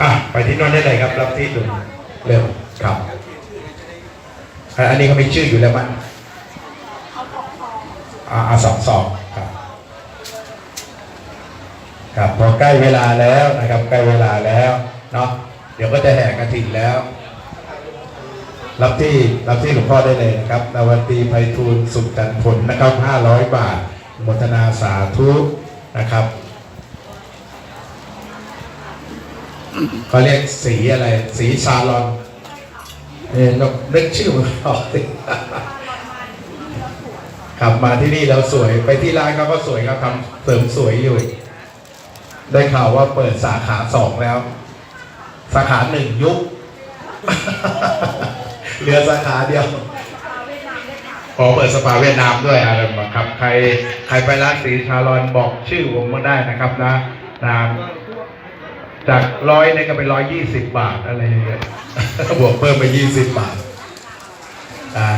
อะไปที่นอนได้เลยครับ รับที่ดุเร็วครับ อันนี้เขามีชื่ออยู่แล้วมั้งอ่าสองสองครับ ครับพอใกล้เวลาแล้วนะครับ ใกล้เวลาแล้วเนาะเดี๋ยวก็จะแห่กระถิ่นแล้ว รับที่รับที่หลวงพ่อได้เลยนะครับนวันตีไพฑูรย์สุขจันทร์ผลนะครับ500บาทอนุโมทนาสาธุนะครับ เขาเรียกสีอะไร สีซาลอนเออนึกชื่อมันไม่ออกสิขับมาที่นี่แล้วสวยไปที่ร้านเขาก็สวยครับทำเสริมสวยอยู่ ได้ข่าวว่าเปิดสาขาสองแล้ว สาขาหนึ่งยุบเหลือสาขาเดียวขอเปิดสปาเวียดนามด้วยอะไรบ้างครับ ใครใครไปร้านสีชาลอนบอกชื่อผมมาได้นะครับนะนะ จากร้อยเนี่ยก็เป็นร้อยยี่สิบบาทอะไรอย่างเงี้ยบวกเพิ่มไปยี่สิบบาทอ่า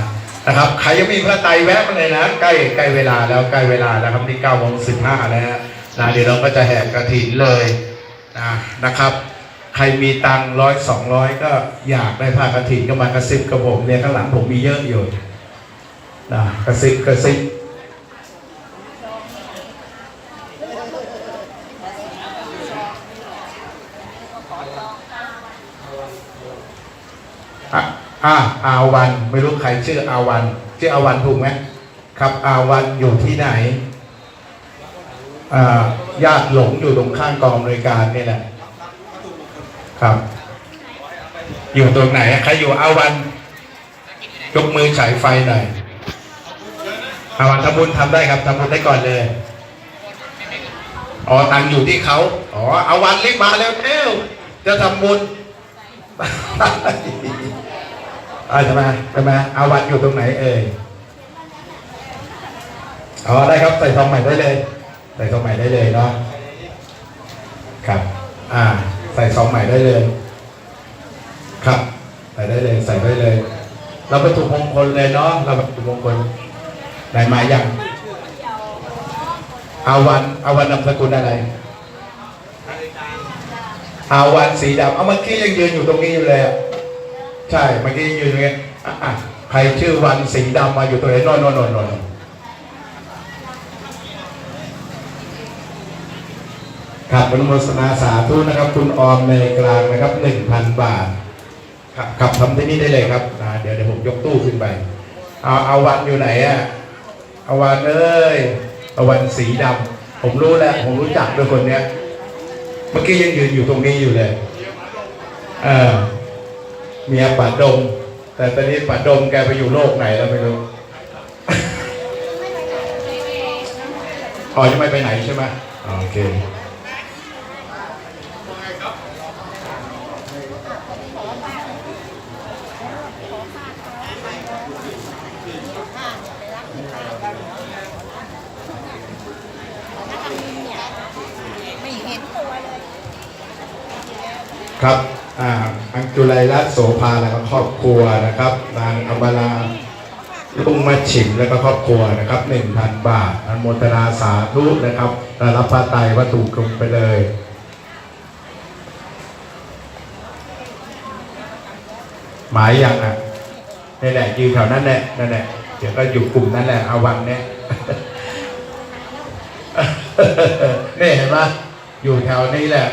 นะครับใครยังมีพระไตรแวะมาเลยนะ ใกล้ใกล้เวลาแล้วใกล้เวลาแล้วครับที่เก้าโมงสิบห้าแล้วนะเดี๋ยวเราก็จะแห่กระถินเลยนะนะครับ ใครมีตังร้อยสองร้อยก็อยากได้ผ้ากระถินก็มากระซิบกับผมเนี่ยข้างหลังผมมีเยอะอยู่นะกระซิบกระซิบ อะอ่าอาวันไม่รู้ใครชื่ออาวันชื่ออาวันถูกไหมครับอาวันอยู่ที่ไหนอ่าญาติหลงอยู่ตรงข้างกองบริการนี่แหละ ครับ อยู่ตรงไหนใครอยู่อาวันยกมือฉายไฟหน่อยอาวันทำบุญทำได้ครับทำบุญได้ก่อนเลยอ๋อตังอยู่ที่เขาอ๋ออาวันรีบมาแล้วเร็วจะทำบุญ อ่าทำไมทำไมอาวันอยู่ตรงไหนเอ่ยอ๋อได้ครับใส่ทองใหม่ได้เลยใส่ทองใหม่ได้เลยเนาะครับ อ่า ใส่ซองใหม่ได้เลย ครับ ใส่ได้เลยใส่ได้เลย เราไปถูกมงคลเลยเนาะเราไปถูกมงคลไหนมายังอาวันอาวันนามสกุลอะไร อาวันสีดำเอาเมื่อกี้ยังยืนอยู่ตรงนี้อยู่เลยอะใช่เมื่อกี้ยังยืนอยู่ไงอะอะใครชื่อวันสีดำมาอยู่ตรงไหนนอนนอนนอนนอนครับอนุโมทนาสาธุนะครับ คุณออมในกลางนะครับหนึ่งพันบาทครับขับทำที่นี่ได้เลยครับเดี๋ยวเดี๋ยวผมยกตู้ขึ้นไปเอาเอาวันอยู่ไหนอะเอาวันเอ้ยเอาวันสีดำผมรู้แล้วผมรู้จักด้วยคนเนี้ย มื่อกี้ยังยืนอยู่ตรงนี้อยู่เลยเออเมียปัดดม แต่ตอนนี้ปัดดมแกไปอยู่โลกไหนแล้วไม่รู้อ๋อยังไม่ไปไหนใช่ไหมอ๋อโอเค ไม่เห็นตัวเลย ครับอังจุไลรัตโสภาแล้วก็ครอบครัวนะครับ นางอมราลุงมาฉิมแล้วก็ครอบครัวนะครับหนึ่งพันบาทอนุโมทนาสาธุนะครับรับพระไตรวัตถุกลมไปเลยหมายยังอะนี่แหละยืนแถวนั้นแหละนั่นแหละเดี๋ยวก็อยู่กลุ่มนั้นแหละอาวันเนี่ยนี่เห็นปะอยู่แถวนี้แหละ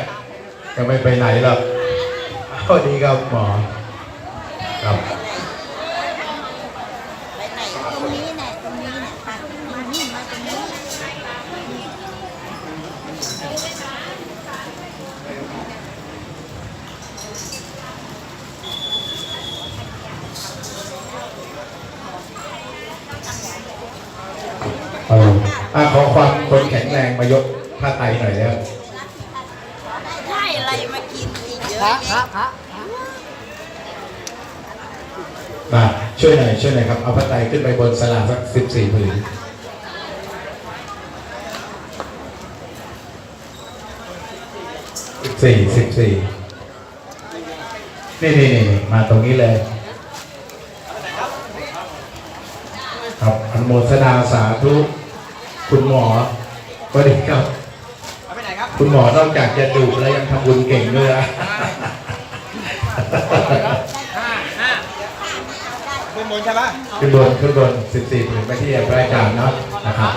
ยังไม่ไปไหนหรอก สวัสดีครับหมอครับไปไหนตรงนี้แน่ตรงนี้แน่ตัดมานี่มาตรงนี้เอออะขอความคนแข็งแรงมายกผ้าไตรหน่อยแล้ว ได้อะไรมากินอีกเยอะแยะ มา ช่วยหน่อยช่วยหน่อยครับ เอาผ้าไตรขึ้นไปบนสลาสักสิบสี่ผืนสิบสี่สิบสี่นี่นี่นี่มาตรงนี้เลย ครับอนุโมทนาสาธุ คุณหมอสวัสดีครับเอาไปไหนครับคคุณหมอนอกจากจะดุแล้วยังทำบุญเก่งด้วยนะขึ้น บนใช่ไหมขึ้นบนขึ้นบน14ผืนไปที่พระอาจารเนาะนะครับ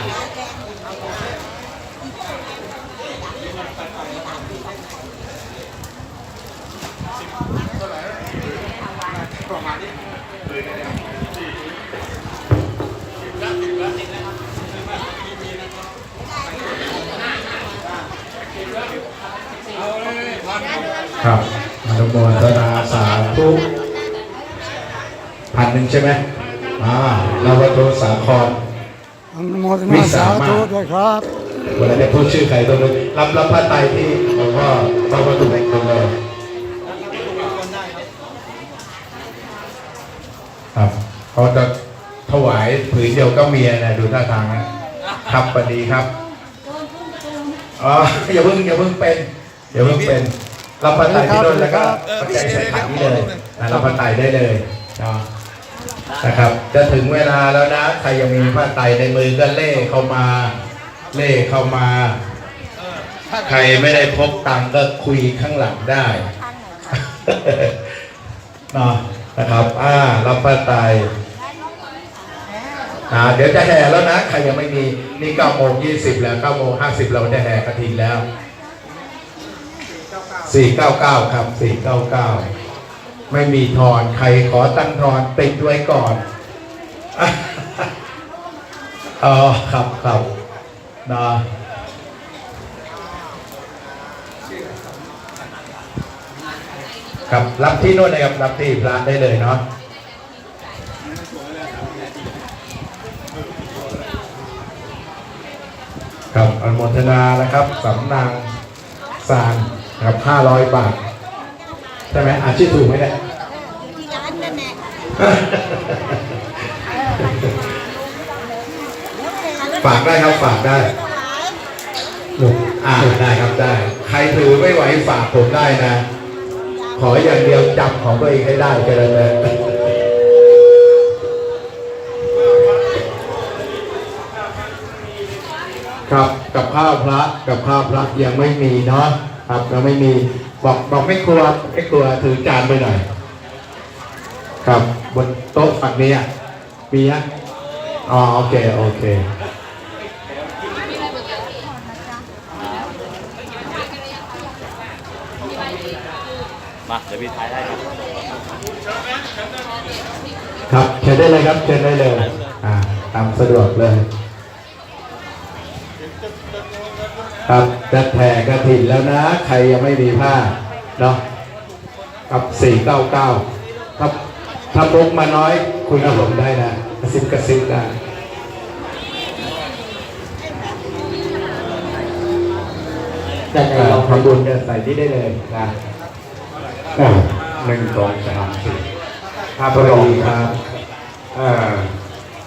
ครับอนุโมทนาสาธุ พันหนึ่งใช่ไหมอ่าลาวโตสาครอนุโมทนาสาธุด้วยครับวันนี้พูดชื่อใครตัวนึงรับรับพระไตรที่หลวงพ่อพระวัตถุมงคลเลยครับเขาจะถวายผืนเดียวก็เมียนะดูท่าทางนะครับปดีครับอ๋ออย่าเพิ่งอย่าเพิ่งเป็นอย่าเพิ่งเป็นรับพระไตรที่โน่นแล้วก็ปัจจัยใส่ขันนี้เลยนะรับพระไตรได้เลยเนาะ นะครับ จะถึงเวลาแล้วนะ ใครยังมีพระไตรในมือก็เล่เข้ามา เล่เข้ามา ใครไม่ได้พกตังก็คุยข้างหลังได้เนาะนะครับอ่ารับพระไตรอ่าเดี๋ยวจะแห่แล้วนะ ใครยังไม่มี นี่เก้าโมงยี่สิบแล้วเก้าโมงห้าสิบเราจะแห่กระถินแล้วสี่เก้าเก้าครับสี่เก้าเก้า ไม่มีทอนใครขอตั้งทอนติดไว้ก่อนอ๋อครับครับนะครับรับที่โน่นนะครับรับที่ร้าได้เลยเนาะครับอนุโมทนานะครับสำนางสารครับ500 บาท ใช่ไหมอ่านชื่อถูกไหมเนี่ย ที่ร้านนั่นแหละ ฝากได้ครับฝากได้ถวายลูกอ่าได้ครับได้ ใครถือไม่ไหวฝากผมได้นะ ขออย่างเดียวจำของตัวเองให้ได้แค่นั้นเลยครับกับข้าวพระกับข้าวพระยังไม่มีเนาะครับยังไม่มีบอกบอกไม่กลัวไม่กลัวถือจานไปหน่อย ครับบนโต๊ะฝั่งนี้อะมีอะอ๋อโอเคโอเคมาเดี๋ยวพี่ถ่ายให้ครับครับเชิญได้เลยครับเชิญได้เลยอ่าตามสะดวกเลย ครับจะแผ่กระถิ่นแล้วนะ ใครยังไม่มีผ้าเนาะกับสี่เก้าเก้า ถ้าถ้าพกมาน้อยคุณเอาผมได้นะกระซิบกระซิบได้จะทำบุญจะใส่ที่ได้เลยนะอ่าหนึ่งสองสามสี่ครับพอดีครับอ่า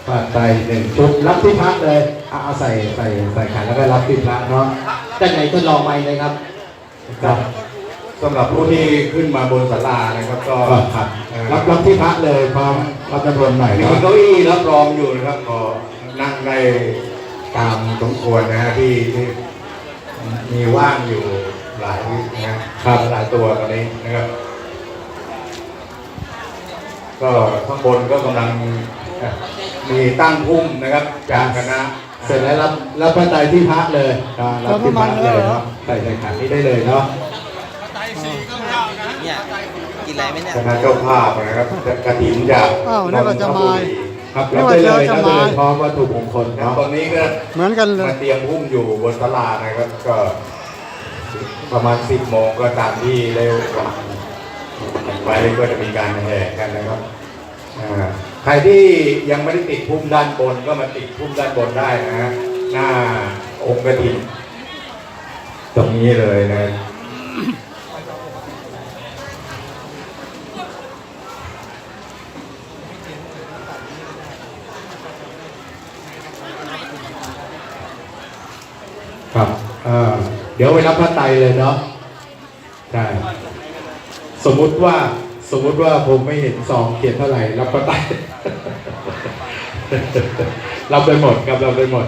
ปาไตรหนึ่งชุดรับที่พักเลยเอาเอาใส่ใส่ใส่ขันแล้วก็รับที่พักเนาะจากไหนก็ลองไปเลยครับครับ สำหรับผู้ที่ขึ้นมาบนศาลานะครับก็ก็ครับเอ่อรับรับที่พักเลยพร้อมรับจำนวนหน่อยมีเนาะเก้าอี้รับรองอยู่นะครับก็นั่งได้ตามสมควรนะฮะที่ที่มีว่างอยู่หลายนะครับหลายตัวตอนนี้นะครับ ก็ข้างบนก็กำลังมีตั้งพุ่มนะครับ จากคณะเสร็จแล้วรับรับพระไตรที่พักเลยอ่ารับที่พักเลยเนาะใส่ใส่ขันนี้ได้เลยเนาะ เนี่ย กินอะไรไหมเนี่ยคณะเจ้าภาพนะครับกระถินจากอ้าวนี่เราจะมาครับรับได้เลยรับได้เลยพร้อมวัตถุมงคลครับเนาะตอนนี้ก็เหมือนกันเลยมาเตรียมพุ่มอยู่บนศาลานะครับก็ประมาณสิบโมงก็ตามที่เร็วกว่าไว้ก็จะมีการแห่กันนะครับอ่าใครที่ยังไม่ได้ติดพุ่มด้านบนก็มาติดพุ่มด้านบนได้นะฮะหน้าองค์กระถินตรงนี้เลยนะ ครับเอ่อ เดี๋ยวไปรับพระไตรเลยเนาะใช่สมมุติว่าสมมุติว่าผมไม่เห็นซองเขียนเท่าไหร่รับพระไตรรับไปหมดครับรับไปหมด